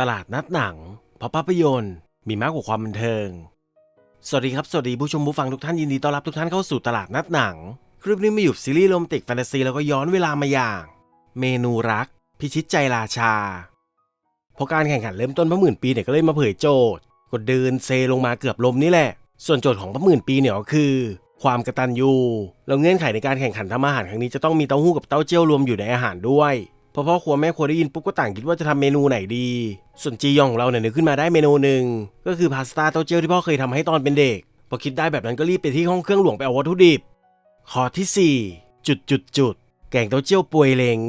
ตลาดนัดหนังเพราะภาพยนตร์ มีมากกว่าความบันเทิง สวัสดีครับ สวัสดีผู้ชมผู้ฟังทุกท่านยินดีต้อนรับทุกท่านเข้าสู่ตลาดนัดหนัง คลิปนี้มาอยู่ซีรีส์โรแมนติกแฟนตาซีแล้วก็ย้อนเวลามาอย่าง เมนูรัก พิชิตใจราชา พอการแข่งขันเริ่มต้นพระหมื่นปีเนี่ยก็เลยมาเผยโจทย์ก็เดินเซลงมาเกือบลมนี่แหละ ส่วนโจทย์ของพระหมื่นปีเนี่ยก็คือ ความกระตันยูแล้วเงื่อนไขในการแข่งขันทำอาหารครั้งนี้จะต้องมีเต้าหู้กับเต้าเจี้ยวรวมอยู่ในอาหารด้วย พอพ่อครัวแม่ครัวได้ยินปุ๊บก็ต่างคิดว่าจะทำเมนูไหนดี ส่วนจียองของเราเนี่ยนึกขึ้นมาได้เมนูหนึ่งก็คือพาสต้าเต้าเจี้ยวที่พ่อเคยทำให้ตอนเป็นเด็ก พอคิดได้แบบนั้นก็รีบไปที่ห้องเครื่องหลวงไปเอาวัตถุดิบ ข้อที่4จุดจุดจุดแกงเต้าเจี้ยวป่วยเหลง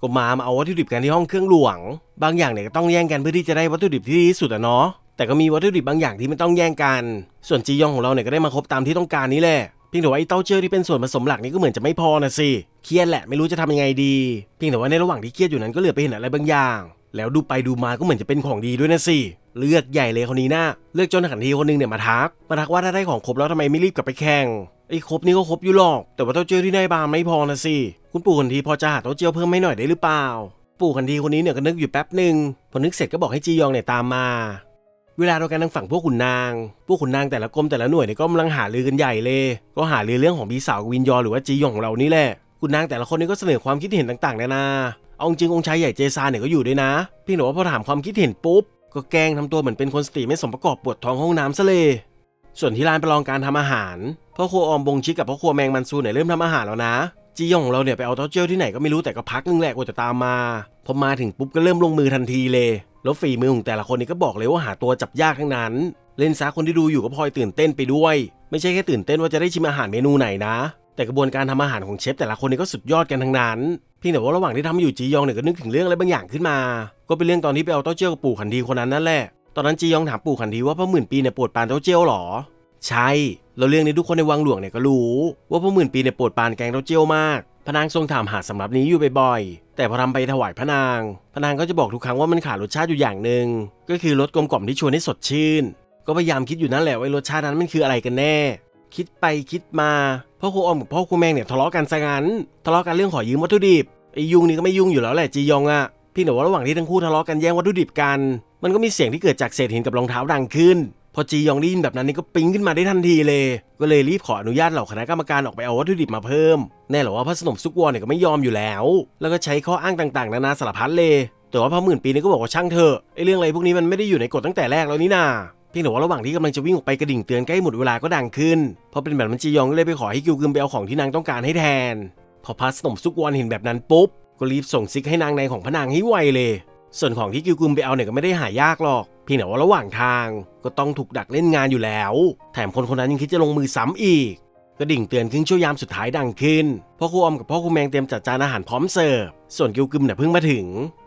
ก็มามาเอาวัตถุดิบกันที่ห้องเครื่องหลวง บางอย่างเนี่ยก็ต้องแย่งกันเพื่อที่จะได้วัตถุดิบที่ดีที่สุดอะเนาะแต่ก็มีวัตถุดิบบางอย่างที่ไม่ต้องแย่งกัน ส่วนจียองของเราเนี่ยก็ได้มาครบตามที่ต้องการนี้แหละ เพียงแต่ว่าไอ้เต้าเจี้ยวที่เป็นส่วนผสมหลักนี่ก็เหมือนจะไม่พอนะสิ เครียดแหละไม่รู้จะทำยังไงดี เพียงแต่ว่าในระหว่างที่เครียดอยู่นั้นก็เหลือไปเห็นอะไรบางอย่าง แล้วดูไปดูมาก็เหมือนจะเป็นของดีด้วยนะสิ เลือกใหญ่เลยคนนี้นะเลือกจนขันทีคนหนึงเนี่ยมาทัก มาทักว่าถ้าได้ของครบแล้วทำไมไม่รีบกลับไปแข่ง ไอ้ครบนี่ก็ครบอยู่หรอก แต่ว่าเต้าเจี้ยวที่ได้บางไม่พอนะสิ คุณปู่คนทีพอจะหาเต้าเจี้ยวเพิ่มให้หน่อยได้หรือเปล่า ปู่คันทีคนนี้เนี่ยก็นึกอยู่แป๊บหนึ่งพอนึกเสร็จก็บอกให้จียองเนี่ยตามมา เวลาเรากันทางฝั่งพวกขุนนาง พวกขุนนางแต่ละกรมแต่ละหน่วยเนี่ยก็กำลังหาลือกันใหญ่เลย ก็หาลือเรื่องของพี่สาววินยอหรือว่าจียองของเรานี่แหละขุนนางแต่ละคนนี่ก็เสนอความคิดเห็นต่างๆนานาเอาจริงองค์ชายใหญ่เจซาเนี่ยก็อยู่ด้วยนะเพี่หนูว่าพอถามความคิดเห็นปุ๊บก็แกล้งทำตัวเหมือนเป็นคนสติไม่สมประกอบปวดท้องห้องน้ำซะเลย ส่วนที่ร้านประลองการทำอาหารพ่อครัวออมบงชิกกับพ่อครัวแมงมันซูเนี่ยเริ่มทำอาหารแล้วนะจียองของเราเนี่ยไปเอาเต้าเจี้ยวที่ไหนก็ไม่รู้แต่ก็พักนึงแหละกว่าจะตามมาพอมาถึงปุ๊บก็เริ่มลงมือทันทีเลย แล้วฝีมือของแต่ละคนนี่ก็บอกเลยว่าหาตัวจับยากทั้งนั้น เล่นซะคนที่ดูอยู่ก็พลอยตื่นเต้นไปด้วย ไม่ใช่แค่ตื่นเต้นว่าจะได้ชิมอาหารเมนูไหนนะ แต่กระบวนการทำอาหารของเชฟแต่ละคนนี่ก็สุดยอดกันทั้งนั้นเพียงแต่ว่าระหว่างที่ทำอยู่จียองเนี่ยก็นึกถึงเรื่องอะไรบางอย่างขึ้นมา ก็เป็นเรื่องตอนที่ไปเอาเต้าเจี้ยวกับปู่ขันทีคนนั้นนั่นแหละ ตอนนั้นจียองถามปู่ขันทีว่าพ่อหมื่นปีเนี่ยปวดปานเต้าเจี้ยวหรอ ใช่ แล้วเรื่องนี้ทุกคนในวังหลวงเนี่ยก็รู้ ว่าพ่อหมื่นปีเนี่ยปวดปานแกงเต้าเจี้ยวมาก พระนางทรงถามหาสำรับนี้อยู่บ่อยๆ แต่พอทำไปถวายพระนาง พระนางก็จะบอกทุกครั้งว่ามันขาดรสชาติอยู่อย่างหนึ่ง ก็คือรสกลมกล่อมที่ชวนให้สดชื่น ก็พยายามคิดอยู่นั่นแหละว่ารสชาตินั้นมันคืออะไรกันแน่ คิดไปคิดมาพ่อครูอมกับพ่อครูแมงเนี่ยทะเลาะกันซะงั้น ทะเลาะกันเรื่องขอยืมวัตถุดิบ ไอ้ยุงนี่ก็ไม่ยุ่งอยู่แล้วแหละจียองอะเพี่แต่ว่าระหว่างที่ทั้งคู่ทะเลาะกันแย่งวัตถุดิบกัน มันก็มีเสียงที่เกิดจากเศษหินกับรองเท้าดังขึ้น อจียองได้ยินแบบนั้นนี่ก็ปิ๊งขึ้นมาได้ทันทีเลย ก็เลยรีบขออนุญาตเหล่าคณะกรรมการออกไปเอาวัตถุดิบมาเพิ่ม แน่หรอว่าพระสนมซุกวอนเนี่ยก็ไม่ยอมอยู่แล้ว แล้วก็ใช้ข้ออ้างต่างๆ นานาสารพัดเลย แต่ว่าพระหมื่นปีนี่ก็บอกว่าช่างเถอะไอ้เรื่องอะไรพวกนี้มันไม่ได้อยู่ในกฎตั้งแต่แรกแล้วนี่นาเพียงแต่ว่าระหว่างที่กำลังจะวิ่งออกไปกระดิ่งเตือนใกล้หมดเวลาก็ดังขึ้นพอเป็นแบบนั้นจียองก็เลยไปขอให้กิวกึมไปเอาของที่นางต้องการให้แทน พอพระสนมซุกวอนเห็นแบบนั้นปุ๊บก็รีบส่งซิกให้นางในของพระนางให้ไวเลย ส่วนของที่กิวกึมไปเอาเนี่ยก็ไม่ได้หายากหรอก เพียงแต่ว่าระหว่างทางก็ต้องถูกดักเล่นงานอยู่แล้ว แถมคนคนนั้นยังคิดจะลงมือซ้ำอีกกระดิ่งเตือนครึ่งชั่วยามสุดท้ายดังขึ้นพ่อครูออมกับพ่อครูแมงเตรียมจัดจานอาหารพร้อมเสิร์ฟ ส่วนกิวกึมเนี่ยเพิ่งมาถึง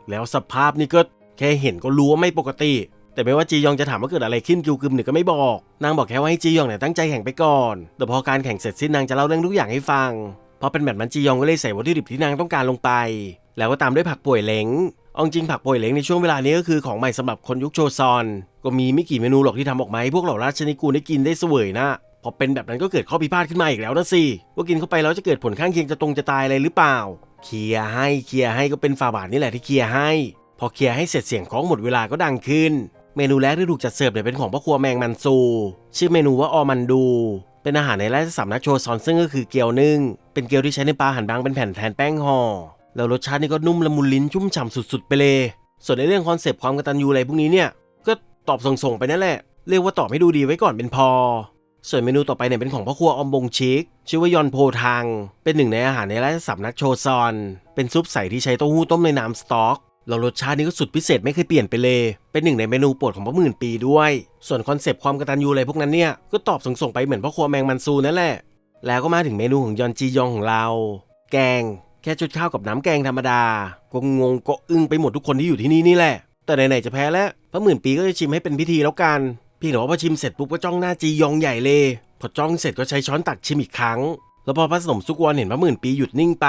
แล้วสภาพนี่ก็แค่เห็นก็รู้ว่าไม่ปกติ แต่ไม่ว่าจียองจะถามว่าเกิดอะไรขึ้นกิวกึมเนี่ยก็ไม่บอก นางบอกแค่ว่าให้จียองเนี่ยตั้งใจแข่งไปก่อน แต่พอการแข่งเสร็จสิ้นนางจะเล่าเรื่องทุกอย่างให้ฟัง พอเป็นแบบนั้นจียองก็เลยใส่วัตถุดิบที่นางต้องการลงไป แล้วก็ตามด้วยผักป่วยเล้ง เอาจริงผักป่วยเล้งในช่วงเวลานี้ก็คือของใหม่สำหรับคนยุคโชซอน ก็มีไม่กี่เมนูหรอกที่ทำออกมาให้พวกเหล่าราชนิกูลได้กินได้เสวยนะพอเป็นแบบนั้นก็เกิดข้อพิพาทขึ้นมาอีกแล้วนะสิว่ากินเข้าไปแล้วจะเกิดผลข้างเคียงจะตรงจะตายอะไรหรือเปล่า เคลียร์ให้เคลียร์ให้ก็เป็นฝาบาทนี่แหละที่เคลียร์ให้ พอเคลียร์ให้เสร็จเสียงของหมดเวลาก็ดังขึ้น เมนูแรกที่ถูกจัดเสิร์ฟเนี่ยเป็นของพ่อครัวแมงมันซู ชื่อเมนูว่าออมันดู เป็นอาหารในราชสำนักโชซอนซึ่งก็คือเกี๊ยวนึ่งเป็นเกี๊ยวที่ใช้ในปลาหั่นบางเป็นแผ่นแทนแป้งห่อ แล้วรสชาตินี่ก็นุ่มละมุนลิ้นชุ่มฉ่ำสุด ๆ ไปเลย ส่วนในเรื่องคอนเซปต์ความกตัญญูอะไรพวกนี้เนี่ย ก็ตอบส่งๆไปนั่นแหละ เรียกว่าตอบให้ดูดีไว้ก่อนเป็นพอ ส่วนเมนูต่อไปเนี่ยเป็นของพ่อครัวอมบงชิก ชื่อว่ายอนโพทัง เป็นหนึ่งในอาหารในร้าชสำนักโชซอน เป็นซุปใสที่ใช้เต้าหู้ต้มในน้ำสต๊อกแล้วรสชาตินี่ก็สุดพิเศษไม่เคยเปลี่ยนไปเลย เป็นหนึ่งในเมนูโปรดของพ่อหมื่นปีด้วย ส่วนคอนเซปต์ความกตัญญูอะไรพวกนั้นเนี่ย ก็ตอบส่งๆไปเหมือนพ่อครัวแมงมันซูนั่นแหละ แล้วก็มาถึงเมนูของยอนจียองของเรา แกง แค่ชุดข้าวกับน้ำแกงธรรมดา ก็งงก็อึ้งไปหมดทุกคนที่อยู่ที่นี่นี่แหละ แต่ไหนๆจะแพ้แล้วพระหมื่นปีก็จะชิมให้เป็นพิธีแล้วกันพี่แต่ว่าพอชิมเสร็จปุ๊บก็จ้องหน้าจียองใหญ่เลยพอจ้องเสร็จก็ใช้ช้อนตักชิมอีกครั้ง แล้วพอพระสนมสุกวันเห็นพระหมื่นปีหยุดนิ่งไป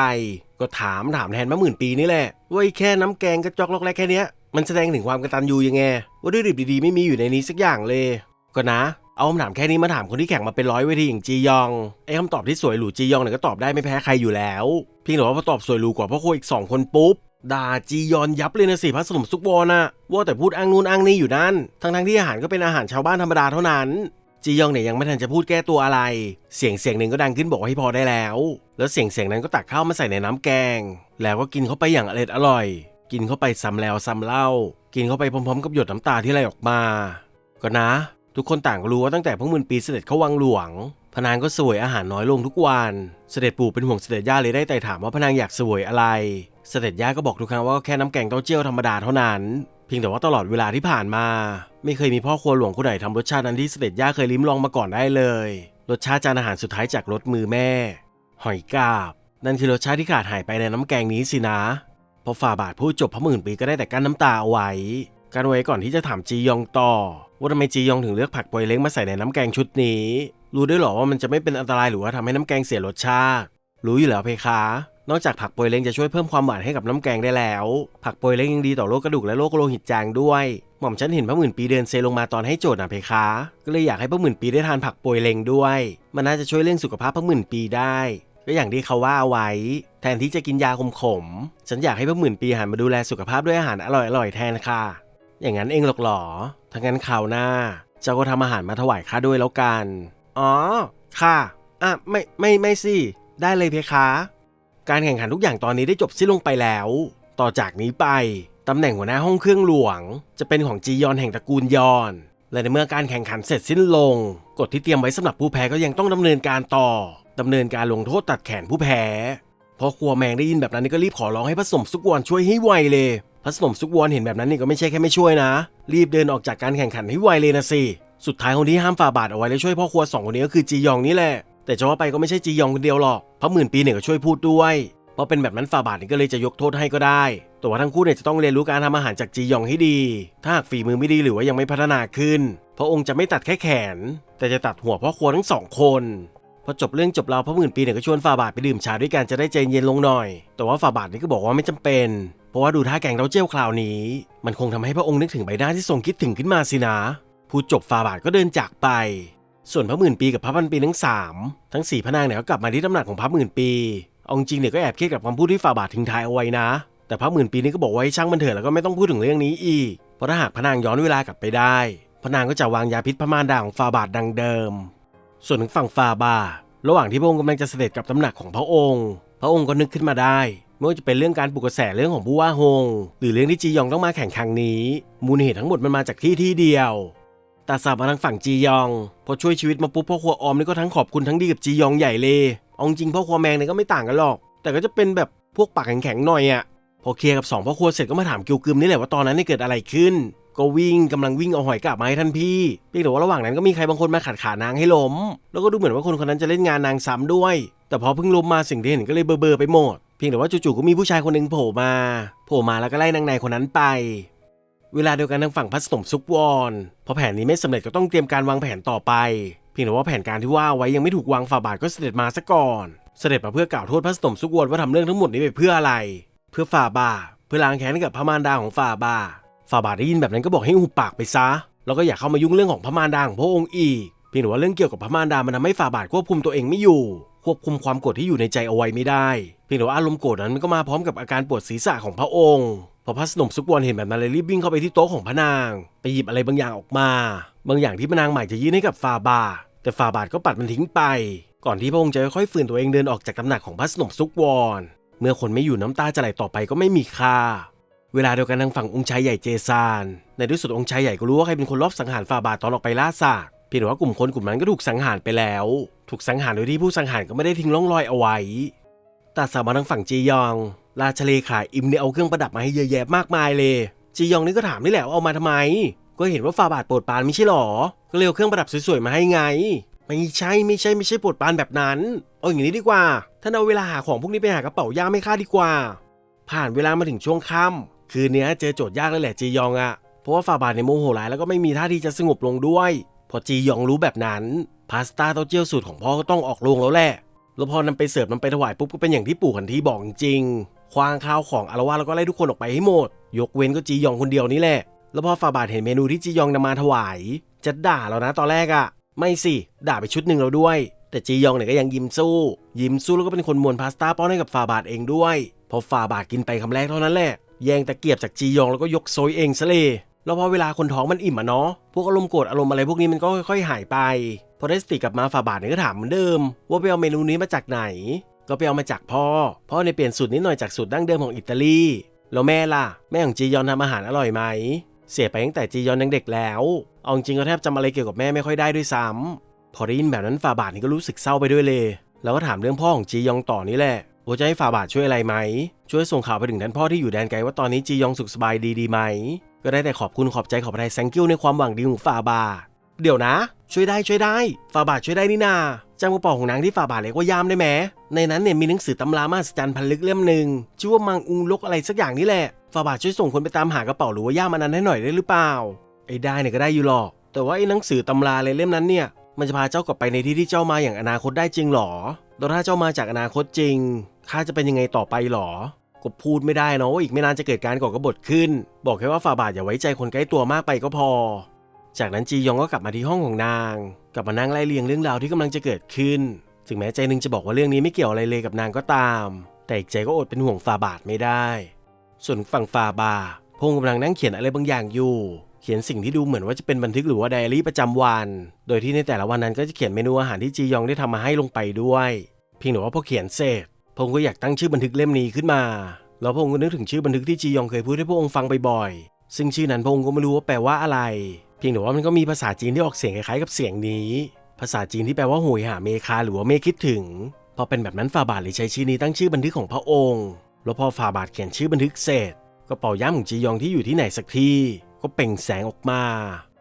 ก็ถามถามแทนพระหมื่นปีนี่แหละว่าไอ้แค่น้ำแกงกระจอกลอกแรกแค่เนี้ยมันแสดงถึงความกตัญญูยังไงว่าด้วยดิบดีๆไม่มีอยู่ในนี้สักอย่างเลย ก็นะ เอาคำถามแค่นี้มาถามคนที่แข่งมาเป็นร้อยเวทีอย่างจียองไอ้คำตอบที่สวยหรูจียองเนี่ยก็ตอบได้ไม่แพ้ใครอยู่แล้วเพียงแต่ว่าพอตอบสวยหรูกว่าพ่อโคอีกสองคนปุ๊บด่าจียอนยับเลยนะสิพระสนมซุกวอนะว่าแต่พูดอ้างนู่นอ้างนี่อยู่นั่นทั้งทั้งที่อาหารก็เป็นอาหารชาวบ้านธรรมดาเท่านั้น จียองเนี่ยยังไม่ทันจะพูดแก้ตัวอะไร เสียงเสียงหนึ่งก็ดังขึ้นบอกว่าให้พอได้แล้ว แล้วเสียงเสียงนั้นก็ตักข้าวมาใส่ในน้ำแกง แล้วก็กินเข้าไปอย่างอร่อยอร่อย กินเข้าไปซ้ำแล้วซ้ำเล่า กินเข้าไปพร้อมๆ กับหยดน้ำตาที่ไหลออกมา ก็นะ ทุกคนต่างก็รู้ว่าตั้งแต่พวกมื่นปีเสด็จเข้าวังหลวงพนางก็สวยอาหารน้อยลงทุกวัน เสด็จปู่เป็นห่วงเสด็จย่าเลยได้แต่ถามว่าพนางอยากสวยอะไร เสด็จย่าก็บอกทุกครั้งว่าก็แค่น้ำแกงเต้าเจี้ยวธรรมดาเท่านั้น เพียงแต่ว่าตลอดเวลาที่ผ่านมา ไม่เคยมีพ่อครัวหลวงคนไหนทำรสชาตินั้นที่เสด็จย่าเคยลิ้มลองมาก่อนได้เลย รสชาติจานอาหารสุดท้ายจากรสมือแม่ หอยกาบ นั่นคือรสชาติที่ขาดหายไปในน้ำแกงนี้สินะพอฝ่าบาทพูดจบพระหมื่นปีก็ได้แต่กั้นน้ำตาเอาไว้ กันไว้ก่อนที่จะถามจียองต่อ ว่าทำไมจียองถึงเลือกผักปวยเล้งมาใส่ในน้ำแกงชุดนี้ รู้ด้วยหรอว่ามันจะไม่เป็นอันตรายหรือว่าทำให้น้ำแกงเสียรสชาติ รู้อยู่แล้วเพคะ นอกจากผักปวยเล้งจะช่วยเพิ่มความหวานให้กับน้ำแกงได้แล้ว ผักปวยเล้งยังดีต่อโรคกระดูกและโรคโลหิตจางด้วย หม่อมฉันเห็นพระหมื่นปีเดินเซลงมาตอนให้โจทย์นะเพคะ ก็เลยอยากให้พระหมื่นปีได้ทานผักปวยเล้งด้วย มันน่าจะช่วยเรื่องสุขภาพพระหมื่นปีได้ก็อย่างที่เขาว่าเอาไว้ แทนที่จะกินยาขมๆ ฉันอยากให้พวกหมื่นปีหันมาดูแลสุขภาพด้วยอาหารอร่อยๆ แทนค่ะ อย่างนั้นเองหรอกหรอถ้างั้นข่าวหน้า เจ้าก็ทำอาหารมาถวายข้าด้วยแล้วกัน อ๋อ ค่ะ อะ ไม่ ไม่ ไม่สิ ได้เลยเพคะ การแข่งขันทุกอย่างตอนนี้ได้จบสิ้นลงไปแล้ว ต่อจากนี้ไป ตำแหน่งหัวหน้าห้องเครื่องหลวง จะเป็นของจียอนแห่งตระกูลยอน และในเมื่อการแข่งขันเสร็จสิ้นลง กฎที่เตรียมไว้สำหรับผู้แพ้ก็ยังต้องดำเนินการต่อดำเนินการลงโทษตัดแขนผู้แพ้พอครัวแมงได้ยินแบบนั้นนี่ก็รีบขอร้องให้พระสมสุกวนช่วยให้ไวเลย พระสนมสุกวอนเห็นแบบนั้นนี่ก็ไม่ใช่แค่ไม่ช่วยนะ รีบเดินออกจากการแข่งขันให้ไวเลยนะสิสุดท้ายคนที่ห้ามฝ่าบาทเอาไว้และช่วยพ่อครัวสองคนนี้ก็คือจียองนี่แหละแต่จะว่าไปก็ไม่ใช่จียองคนเดียวหรอกเพราะหมื่นปีเนี่ยก็ช่วยพูดด้วยเพราะเป็นแบบนั้นฝ่าบาทนี่ก็เลยจะยกโทษให้ก็ได้ แต่ว่าทั้งคู่เนี่ยจะต้องเรียนรู้การทำอาหารจากจียองให้ดี ถ้าหากฝีมือไม่ดีหรือว่ายังไม่พัฒนาขึ้น พระองค์จะไม่ตัดแค่แขน แต่จะตัดหัวพ่อครัวทั้งสองคน พอจบเรื่องจบราวพระหมื่นปีเนี่ยก็ชวนฝ่าบาทไปดื่มชาด้วยกันจะได้ใจเย็นลงหน่อย แต่ว่าฝ่าบาทนี่ก็บอกว่าไม่จำเป็น เพราะว่าดูท่าแกงเต้าเจี้ยวคราวนี้ มันคงทำให้พระองค์นึกถึงใบหน้าที่ทรงคิดถึงขึ้นมาสินะพูดจบฝ่าบาทก็เดินจากไป ส่วนพระหมื่นปีกับพระพันปีทั้งสามทั้งสี่พระนางเนี่ยก็กลับมาที่ตำหนักของพระหมื่นปีอาจริงเนี่ยก็แอบเครียดกับคำพูดที่ฝ่าบาททิ้งท้ายเอาไว้นะ แต่พระหมื่นปีนี่ก็บอกว่าให้ช่างมันเถอะแล้วก็ไม่ต้องพูดถึงเรื่องนี้อีก เพราะถ้าหากพระนางย้อนเวลากลับไปได้พระนางก็จะวางยาพิษพระมารดาของฝ่าบาทดังเดิม ส่วนถึงฝั่งฝ่าบา ระหว่างที่พระองค์กำลังจะเสด็จกลับตำหนักของพระองค์ พระองค์ก็นึกขึ้นมาได้ไม่ว่าจะเป็นเรื่องการปลุกกระแสเรื่องของผู้ว่าฮง หรือเรื่องที่จียองต้องมาแข่งครั้งนี้ มูลเหตุทั้งหมดมันมาจากที่ที่เดียวตัดสาบมาทางฝั่งจียอง พอช่วยชีวิตมาปุ๊บพ่อครัวออมนี่ก็ทั้งขอบคุณทั้งดีกับจียองใหญ่เลยเอาจริงพ่อครัวแมงเนี่ยก็ไม่ต่างกันหรอก แต่ก็จะเป็นแบบพวกปากแข็งๆหน่อยอะพอเคลียร์กับสองพ่อครัวเสร็จก็มาถามกิวกึมนี่แหละว่าตอนนั้นนี่เกิดอะไรขึ้น ก็วิ่งกำลังวิ่งเอาหอยกลับมาให้ท่านพี่เพียงแต่ว่าระหว่างนั้นก็มีใครบางคนมาขัดขานางให้ล้ม แล้วก็ดูเหมือนว่าคนคนนั้นจะเล่นงานนางซ้ำด้วย แต่พอเพิ่งล้มมาสิ่งที่เห็นก็เลยเบลอไปหมด เพียงแต่ว่าจู่ๆก็มีผู้ชายคนหนึ่งโผล่มา โผล่มาแล้วก็ไล่นางในคนนั้นไป เวลาเดียวกันทางฝั่งพัสมซุกวอนพอแผนนี้ไม่สำเร็จก็ต้องเตรียมการวางแผนต่อไป เพียงแต่ว่าแผนการที่ว่าไว้ยังไม่ถูกวางฝ่าบาทก็เสด็จมาซะก่อน เสด็จมาเพื่อกล่าวโทษพระสมซุกวอนว่าทำเรื่องทั้งหมดนี้ไปเพื่ออะไร เพื่อฝ่าบาทเพื่อล้างแค้นให้กับพระมารดาของฝ่าบาท ฝ่าบาทได้ยินแบบนั้นก็บอกให้หุบปากไปซะ แล้วก็อย่าเข้ามายุ่งเรื่องของพระมารดาของพระองค์อีก เพียงแต่ว่าเรื่องเกี่ยวกับพระมารดามันทำให้ฝ่าบาทควบคุมตัวเองไม่อยู่ ควบคุมความโกรธที่อยู่ในใจเอาไว้ไม่ได้ เพียงแต่ว่าอารมณ์โกรธนั้นมันก็มาพร้อมกับอาการปวดศีรษะของพระองค์ พอพระสนมซุกวอนเห็นแบบนั้นเลยรีบวิ่งเข้าไปที่โต๊ะของพระนาง ไปหยิบอะไรบางอย่างออกมา บางอย่างที่พระนางใหม่จะยื่นให้กับฟาบาทแต่ฟาบาทก็ปัดมันทิ้งไป ก่อนที่พระองค์จะค่อยๆฝืนตัวเองเดินออกจากตำหนักของพระสนมซุกวอน เมื่อคนไม่อยู่น้ำตาจะไหลต่อไปก็ไม่มีค่า เวลาเดียวกันทางฝั่งองค์ชายใหญ่เจซาน ในที่สุดองค์ชายใหญ่ก็รู้ว่าใครเป็นคนลอบสังหารฟาบาทตอนออกไปล่าสัตว์เพียงแต่ว่ากลุ่มคนกลุ่มนั้นก็ถูกสังหารไปแล้ว ถูกสังหารโดยที่ผู้สังหารก็ไม่ได้ทิ้งร่องรอยเอาไว้ตัดสามาทางฝั่งจียอง ราชเลขาอิมเนี่ยเอาเครื่องประดับมาให้เยอะแยะมากมายเลยจียองนี่ก็ถามนี่แหละว่าเอามาทำไม ก็เห็นว่าฟาบาทโปรดปานไม่ใช่หรอ ก็เลยเอาเครื่องประดับสวยๆมาให้ไง ไม่ใช่ไม่ใช่ไม่ใช่โปรดปานแบบนั้น เอาอย่างนี้ดีกว่าท่านเอาเวลาหาของพวกนี้ไปหากระเป๋าย่ามไม่ค่าดีกว่า ผ่านเวลามาถึงช่วงค่ำ คืนนี้เจอโจทย์ยากแล้วแหละจียองอะเพราะว่าฟาบาทในโมโหร้ายแล้วก็ไม่มีท่าทีจะสงบลงด้วย พอจียองรู้แบบนั้นพาสต้าเต้าเจี้ยวสูตรของพ่อก็ต้องออกโรงแล้วแหละ แล้วพอนำไปเสิร์ฟนำไปถวายปุ๊บก็เป็นอย่างที่ปู่ขันทีบอกจริงคว้างข้าวของอารวาแล้วก็ไล่ทุกคนออกไปให้หมด ยกเว้นก็จียองคนเดียวนี่แหละ แล้วพอฟาบาทเห็นเมนูที่จียองนำมาถวาย จะด่าแล้วนะตอนแรกอะไม่สิ ด่าไปชุดหนึ่งแล้วด้วย แต่จียองเนี่ยก็ยังยิ้มสู้ ยิ้มสู้แล้วก็เป็นคนมวนพาสต้าป้อนให้กับฟาบาทเองด้วย พอฝาบาทกินไปคำแรกเท่านั้นแหละ แย่งตะเกียบจากจียองแล้วก็ยกโซยเองซะเลยแล้วพอเวลาคนท้องมันอิ่มอะเนาะ พวกอารมณ์โกรธอารมณ์อะไรพวกนี้มันก็ค่อยๆหายไป พอได้สติกลับมาฝ่าบาทเนี่ยก็ถามเหมือนเดิม ว่าไปเอาเมนูนี้มาจากไหน ก็ไปเอามาจากพ่อ พ่อในเปลี่ยนสูตรนิดหน่อยจากสูตรดั้งเดิมของอิตาลี แล้วแม่ล่ะ แม่ของจียอนทำอาหารอร่อยไหม เสียไปตั้งแต่จียอนยังเด็กแล้ว เอาจริงก็แทบจำอะไรเกี่ยวกับแม่ไม่ค่อยได้ด้วยซ้ำพอได้ยินแบบนั้นฝ่าบาทนี่ก็รู้สึกเศร้าไปด้วยเลย แล้วก็ถามเรื่องพ่อของจียองต่อนี่แหละ ว่าจะให้ฝ่าบาทช่วยอะไรไหม ช่วยส่งข่าวไปถึงท่านพ่อที่อยู่แดนไกลว่าตอนนี้จียองสุขสบายดีดีไหม ก็ได้แต่ขอบคุณขอบใจขอบใจแซงกิ้วในความหวังดีของฝ่าบาท เดี๋ยวนะ ช่วยได้ช่วยได้ ฝ่าบาทช่วยได้นี่นาจำกระเป๋าของนางที่ฝ่าบาทเรียกว่ายามได้ไหมในนั้นเนี่ยมีหนังสือตำรามหัศจรรย์พันลึกเล่มหนึ่งชื่อว่ามังอุงลกอะไรสักอย่างนี่แหละฝ่าบาทช่วยส่งคนไปตามหากระเป๋าหรือว่าย่ามอันนั้นให้หน่อยได้หรือเปล่าไอ้ได้เนี่ยก็ได้อยู่หรอก แต่ว่าไอ้หนังสือตำราอะไรเล่มนั้นเนี่ยมันจะพาเจ้ากลับไปในที่ที่เจ้ามาอย่างอนาคตได้จริงหรอแล้วถ้าเจ้ามาจากอนาคตจริง ข้าจะเป็นยังไงต่อไปหรอ ก็พูดไม่ได้เนาะว่าอีกไม่นานจะเกิดการก่อกบฏขึ้น บอกแค่ว่าฝ่าบาทอย่าไว้ใจคนใกล้ตัวมากไปก็พอ จากนั้นจียองก็กลับมาที่ห้องของนาง กลับมานั่งไล่เรียงเรื่องราวที่กำลังจะเกิดขึ้น ถึงแม้ใจหนึงจะบอกว่าเรื่องนี้ไม่เกี่ยวอะไรเลยกับนางก็ตาม แต่อีกใจก็อดเป็นห่วงฝ่าบาทไม่ได้ ส่วนฝั่งฝ่าบาทพงกำลังนั่งเขียนอะไรบางอย่างอยู่ เขียนสิ่งที่ดูเหมือนว่าจะเป็นบันทึกหรือว่าไดอารี่ประจำวัน โดยที่ในแต่ละวันนั้นก็จะเขียนเมนูอาหารที่จียองได้ทำมาให้ลงไปด้วย เพียงแต่ว่าพอเขียนเสร็จ พงก็อยากตั้งชื่อบันทึกเล่มนี้ขึ้นมา แล้วพงก็นึกถึงชื่อบันทึกที่จียองเคยพูดให้พระองค์ฟังบ่อยๆ ซึ่งชื่อนั้นพงก็ไม่รู้ว่าแปลว่าอะไร เพียงแต่ว่ามันก็มีภาษาจีนที่ออกเสียงคล้ายๆกับเสียงนี้ ภาษาจีนที่แปลว่าโหยหาเมคาหรือว่าเมคิดถึง พอเป็นแบบนั้นฝ่าบาทเลยใช้ชื่อนี้ตั้งชื่อบันทึกของพระองค์ แล้วพอฝ่าบาทเขียนชื่อบันทึกเสร็จกระเป๋าย่ามของจียองที่อยู่ที่ไหนสักที่ก็เปล่งแสงออกมา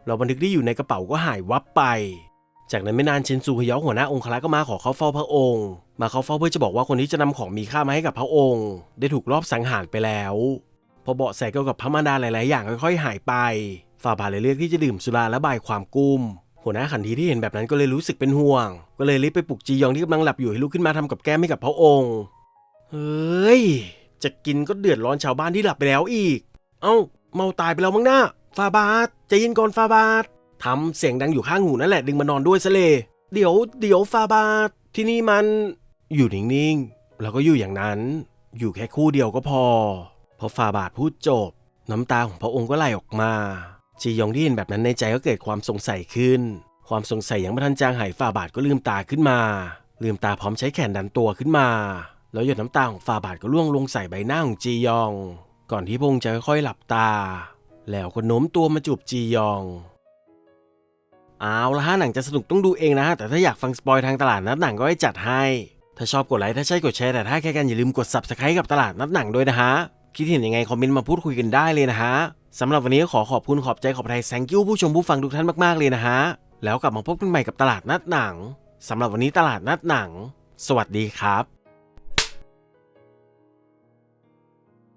แล้วบันทึกที่อยู่ในกระเป๋าก็หายวับไป จากนั้นไม่นานเชนซูฮยอกหัวหน้าองครักษ์ก็มาขอเข้าเฝ้าพระองค์ มาเข้าเฝ้าเพื่อจะบอกว่าคนที่จะนำของมีค่ามาให้กับพระองค์ ได้ถูกลอบสังหารไปแล้ว พอเบาะแสเกี่ยวกับพระมารดาหลาย ๆ อย่างค่อย ๆ หายไปฝ่าบาทเลยเลือกที่จะดื่มสุราและบายความกุ้ม หัวหน้าขันทีที่เห็นแบบนั้นก็เลยรู้สึกเป็นห่วง ก็เลยรีบไปปลุกจียองที่กำลังหลับอยู่ให้ลุกขึ้นมาทำกับแก้มให้กับพระองค์เฮ้ยจะกินก็เดือดร้อนชาวบ้านที่หลับไปแล้วอีก เอ้า เมาตายไปแล้วมั้งนะฟาบาทใจเย็นก่อนฟาบาททำเสียงดังอยู่ข้างหูนั่นแหละดึงมานอนด้วยซะเลย เดี๋ยว เดี๋ยวฟาบาทที่นี่มัน อยู่นิ่งๆ แล้วก็อยู่อย่างนั้น อยู่แค่คู่เดียวก็พอ พอฟาบาทพูดจบ น้ำตาของพระองค์ก็ไหลออกมา จียองที่เห็นแบบนั้นในใจก็เกิดความสงสัยขึ้น ความสงสัยยังไม่ทันจางหายฟาบาทก็ลืมตาขึ้นมา ลืมตาพร้อมใช้แขนดันตัวขึ้นมา แล้วหยดน้ำตาของฟาบาทก็ร่วงลงใส่ใบหน้าของจียอง ก่อนที่พระองค์จะค่อยๆหลับตา แล้วก็โน้มตัวมาจูบจียองเอาละฮะหนังจะสนุกต้องดูเองนะแต่ถ้าอยากฟังสปอยทางตลาดนัดหนังก็ให้จัดให้ ถ้าชอบกดไลค์ถ้าใช่กดแชร์แต่ถ้าแค่กันอย่าลืมกด subscribe กับตลาดนัดหนังด้วยนะฮะ คิดเห็นยังไงคอมเมนต์มาพูดคุยกันได้เลยนะฮะสำหรับวันนี้ขอขอบคุณขอบใจขอบใจแซงกิ้วผู้ชมผู้ฟังทุกท่านมากๆเลยนะฮะ แล้วกลับมาพบกันใหม่กับตลาดนัดหนังสำหรับวันนี้ตลาดนัดหนัง สวัสดีครับ